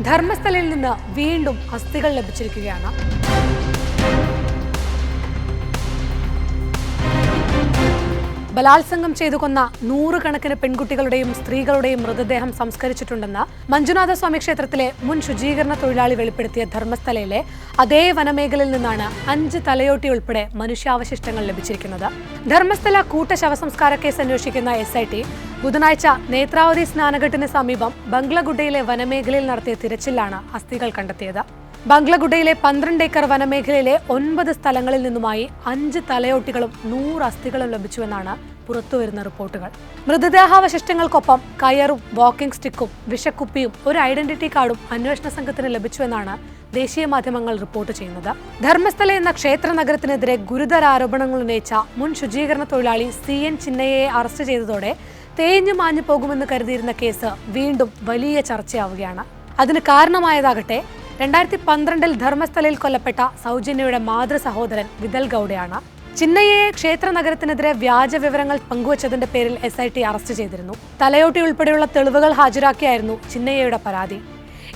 ധർമ്മസ്ഥലയിൽ നിന്ന് വീണ്ടും അസ്ഥികൾ ലഭിച്ചിരിക്കുകയാണ്. ബലാത്സംഗം ചെയ്തു കൊന്ന നൂറുകണക്കിന് പെൺകുട്ടികളുടെയും സ്ത്രീകളുടെയും മൃതദേഹം സംസ്കരിച്ചിട്ടുണ്ടെന്ന് മഞ്ജുനാഥ സ്വാമി ക്ഷേത്രത്തിലെ മുൻ ശുചീകരണ തൊഴിലാളി വെളിപ്പെടുത്തിയ ധർമ്മസ്ഥലയിലെ അതേ വനമേഖലയിൽ നിന്നാണ് അഞ്ച് തലയോട്ടി ഉൾപ്പെടെ മനുഷ്യാവശിഷ്ടങ്ങൾ ലഭിച്ചിരിക്കുന്നത്. ധർമ്മസ്ഥല കൂട്ട ശവസംസ്കാര കേസ് അന്വേഷിക്കുന്ന എസ് ഐ ടി ബുധനാഴ്ച നേത്രാവതി സ്നാനഘട്ടിന് സമീപം ബംഗ്ലഗുഡയിലെ വനമേഖലയിൽ നടത്തിയ തിരച്ചിലാണ് അസ്ഥികൾ കണ്ടെത്തിയത്. ബംഗ്ലഗുഡയിലെ പന്ത്രണ്ട് ഏക്കർ വനമേഖലയിലെ ഒൻപത് സ്ഥലങ്ങളിൽ നിന്നുമായി അഞ്ച് തലയോട്ടികളും നൂറ് അസ്ഥികളും ലഭിച്ചുവെന്നാണ് പുറത്തുവരുന്ന റിപ്പോർട്ടുകൾ. മൃതദേഹാവശിഷ്ടങ്ങൾക്കൊപ്പം കയറും വാക്കിംഗ് സ്റ്റിക്കും വിഷക്കുപ്പിയും ഒരു ഐഡന്റിറ്റി കാർഡും അന്വേഷണ സംഘത്തിന് ലഭിച്ചുവെന്നാണ് ദേശീയ മാധ്യമങ്ങൾ റിപ്പോർട്ട് ചെയ്യുന്നത്. ധർമ്മസ്ഥല എന്ന ക്ഷേത്ര നഗരത്തിനെതിരെ ഗുരുതര ആരോപണങ്ങൾ ഉന്നയിച്ച മുൻ ശുചീകരണ തൊഴിലാളി സി എൻ ചിന്നയെ അറസ്റ്റ് ചെയ്തതോടെ തേഞ്ഞു മാഞ്ഞു പോകുമെന്ന് കരുതിയിരുന്ന കേസ് വീണ്ടും വലിയ ചർച്ചയാവുകയാണ്. അതിന് കാരണമായതാകട്ടെ രണ്ടായിരത്തി പന്ത്രണ്ടിൽ ധർമ്മസ്ഥലയിൽ കൊല്ലപ്പെട്ട സൗജന്യയുടെ മാതൃ സഹോദരൻ വിതൽ ഗൌഡയാണ്. ചിന്നയ്യയെ ക്ഷേത്ര നഗരത്തിനെതിരെ വ്യാജ വിവരങ്ങൾ പങ്കുവച്ചതിന്റെ പേരിൽ എസ് ഐ ടി അറസ്റ്റ് ചെയ്തിരുന്നു. തലയോട്ടി ഉൾപ്പെടെയുള്ള തെളിവുകൾ ഹാജരാക്കിയായിരുന്നു ചിന്നയ്യയുടെ പരാതി.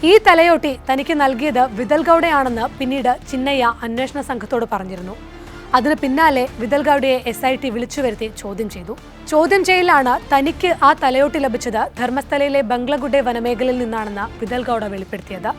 ഈ തലയോട്ടി തനിക്ക് നൽകിയത് വിതൽ ഗൌഡയാണെന്ന് പിന്നീട് ചിന്നയ്യ അന്വേഷണ സംഘത്തോട് പറഞ്ഞിരുന്നു. അതിന് പിന്നാലെ വിതൽ എസ് ഐ ടി വിളിച്ചു വരുത്തി ചോദ്യം ചെയ്തു. ചോദ്യം ചെയ്യലാണ് തനിക്ക് ആ തലയോട്ടി ലഭിച്ചത് ധർമ്മസ്ഥലയിലെ ബംഗ്ലഗുഡെ വനമേഖലയിൽ നിന്നാണെന്ന് വിതൽ വെളിപ്പെടുത്തിയത്.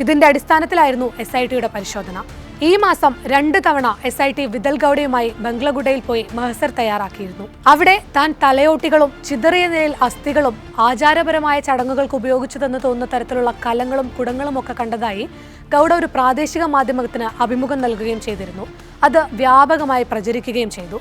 ഇതിന്റെ അടിസ്ഥാനത്തിലായിരുന്നു എസ് ഐ ടിയുടെ പരിശോധന. ഈ മാസം രണ്ട് തവണ എസ് ഐ ടി വിതൽ ഗൌഡയുമായി ബംഗ്ലഗുഡയിൽ പോയി മഹസർ തയ്യാറാക്കിയിരുന്നു. അവിടെ താൻ തലയോട്ടികളും ചിതറിയ നിലയിൽ അസ്ഥികളും ആചാരപരമായ ചടങ്ങുകൾക്ക് ഉപയോഗിച്ചതെന്ന് തോന്നുന്ന തരത്തിലുള്ള കലങ്ങളും കുടങ്ങളും ഒക്കെ കണ്ടതായി ഗൌഡ ഒരു പ്രാദേശിക മാധ്യമത്തിന് അഭിമുഖം നൽകുകയും ചെയ്തിരുന്നു. അത് വ്യാപകമായി പ്രചരിക്കുകയും ചെയ്തു.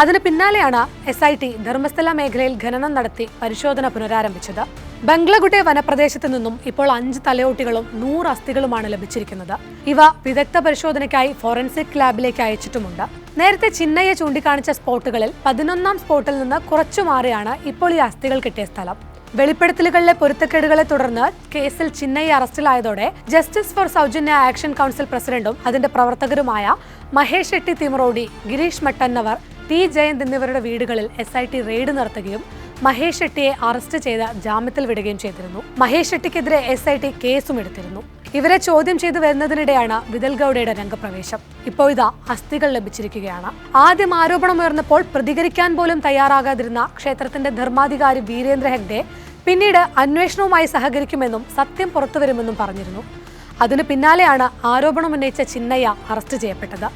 അതിന് പിന്നാലെയാണ് എസ് ഐ ടി ധർമ്മസ്ഥല മേഖലയിൽ ഖനനം നടത്തി പരിശോധന പുനരാരംഭിച്ചത്. ബംഗ്ലഗുട്ടെ വനപ്രദേശത്ത് നിന്നും ഇപ്പോൾ അഞ്ച് തലയോട്ടികളും നൂറ് അസ്ഥികളുമാണ് ലഭിച്ചിരിക്കുന്നത്. ഇവ വിദഗ്ധ പരിശോധനയ്ക്കായി ഫോറൻസിക് ലാബിലേക്ക് അയച്ചിട്ടുമുണ്ട്. നേരത്തെ ചിന്നയെ ചൂണ്ടിക്കാണിച്ച സ്പോട്ടുകളിൽ പതിനൊന്നാം സ്പോട്ടിൽ നിന്ന് കുറച്ചു മാറിയാണ് ഇപ്പോൾ ഈ അസ്ഥികൾ കിട്ടിയ സ്ഥലം. വെളിപ്പെടുത്തലുകളിലെ പൊരുത്തക്കേടുകളെ തുടർന്ന് കേസിൽ ചിന്നയെ അറസ്റ്റിലായതോടെ justice for Sowjanya action council പ്രസിഡന്റും അതിന്റെ പ്രവർത്തകരുമായ മഹേഷ് ഷെട്ടി തിമറോഡി ഗിരീഷ് മട്ടന്നവർ ടി ജയന്ത് എന്നിവരുടെ വീടുകളിൽ എസ് ഐ ടി റെയ്ഡ് നടത്തുകയും മഹേഷ് ഷെട്ടിയെ അറസ്റ്റ് ചെയ്ത് ജാമ്യത്തിൽ വിടുകയും ചെയ്തിരുന്നു. മഹേഷ് ഷെട്ടിക്കെതിരെ എസ് ഐ ടി കേസും എടുത്തിരുന്നു. ഇവരെ ചോദ്യം ചെയ്തു വരുന്നതിനിടെയാണ് വിതൽ ഗൌഡയുടെ രംഗപ്രവേശം. ഇപ്പോൾ ഇതാ അസ്ഥികൾ ലഭിച്ചിരിക്കുകയാണ്. ആദ്യം ആരോപണം ഉയർന്നപ്പോൾ പ്രതികരിക്കാൻ പോലും തയ്യാറാകാതിരുന്ന ക്ഷേത്രത്തിന്റെ ധർമാധികാരി വീരേന്ദ്ര ഹെഗ്ഡെ പിന്നീട് അന്വേഷണവുമായി സഹകരിക്കുമെന്നും സത്യം പുറത്തുവരുമെന്നും പറഞ്ഞിരുന്നു. അതിനു പിന്നാലെയാണ് ആരോപണം ഉന്നയിച്ച ചിന്നയ്യ അറസ്റ്റ് ചെയ്യപ്പെട്ടത്.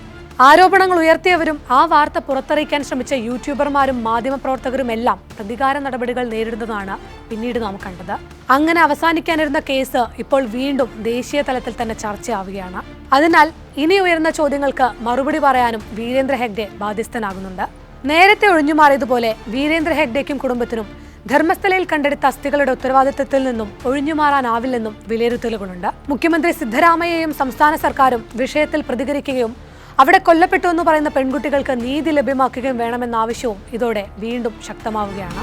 ആരോപണങ്ങൾ ഉയർത്തിയവരും ആ വാർത്ത പുറത്തറിയിക്കാൻ ശ്രമിച്ച യൂട്യൂബർമാരും മാധ്യമപ്രവർത്തകരും എല്ലാം പ്രതികാര നടപടികൾ നേരിടുന്നതാണ് പിന്നീട് നാം കണ്ടത്. അങ്ങനെ അവസാനിക്കാനിരുന്ന കേസ് ഇപ്പോൾ വീണ്ടും ദേശീയ തലത്തിൽ തന്നെ ചർച്ചയാവുകയാണ്. അതിനാൽ ഇനി ഉയർന്ന ചോദ്യങ്ങൾക്ക് മറുപടി പറയാനും വീരേന്ദ്ര ഹെഗ്ഡെ ബാധ്യസ്ഥനാകുന്നുണ്ട്. നേരത്തെ ഒഴിഞ്ഞുമാറിയതുപോലെ വീരേന്ദ്ര ഹെഗ്ഡേക്കും കുടുംബത്തിനും ധർമ്മസ്ഥലയിൽ കണ്ടെടുത്ത അസ്ഥികളുടെ ഉത്തരവാദിത്തത്തിൽ നിന്നും ഒഴിഞ്ഞുമാറാനാവില്ലെന്നും വിലയിരുത്തലുകളുണ്ട്. മുഖ്യമന്ത്രി സിദ്ധരാമയ്യയും സംസ്ഥാന സർക്കാരും വിഷയത്തിൽ പ്രതികരിക്കുകയും അവിടെ കൊല്ലപ്പെട്ടു എന്ന് പറയുന്ന പെൺകുട്ടികൾക്ക് നീതി ലഭ്യമാക്കുകയും വേണമെന്ന ആവശ്യവും ഇതോടെ വീണ്ടും ശക്തമാവുകയാണ്.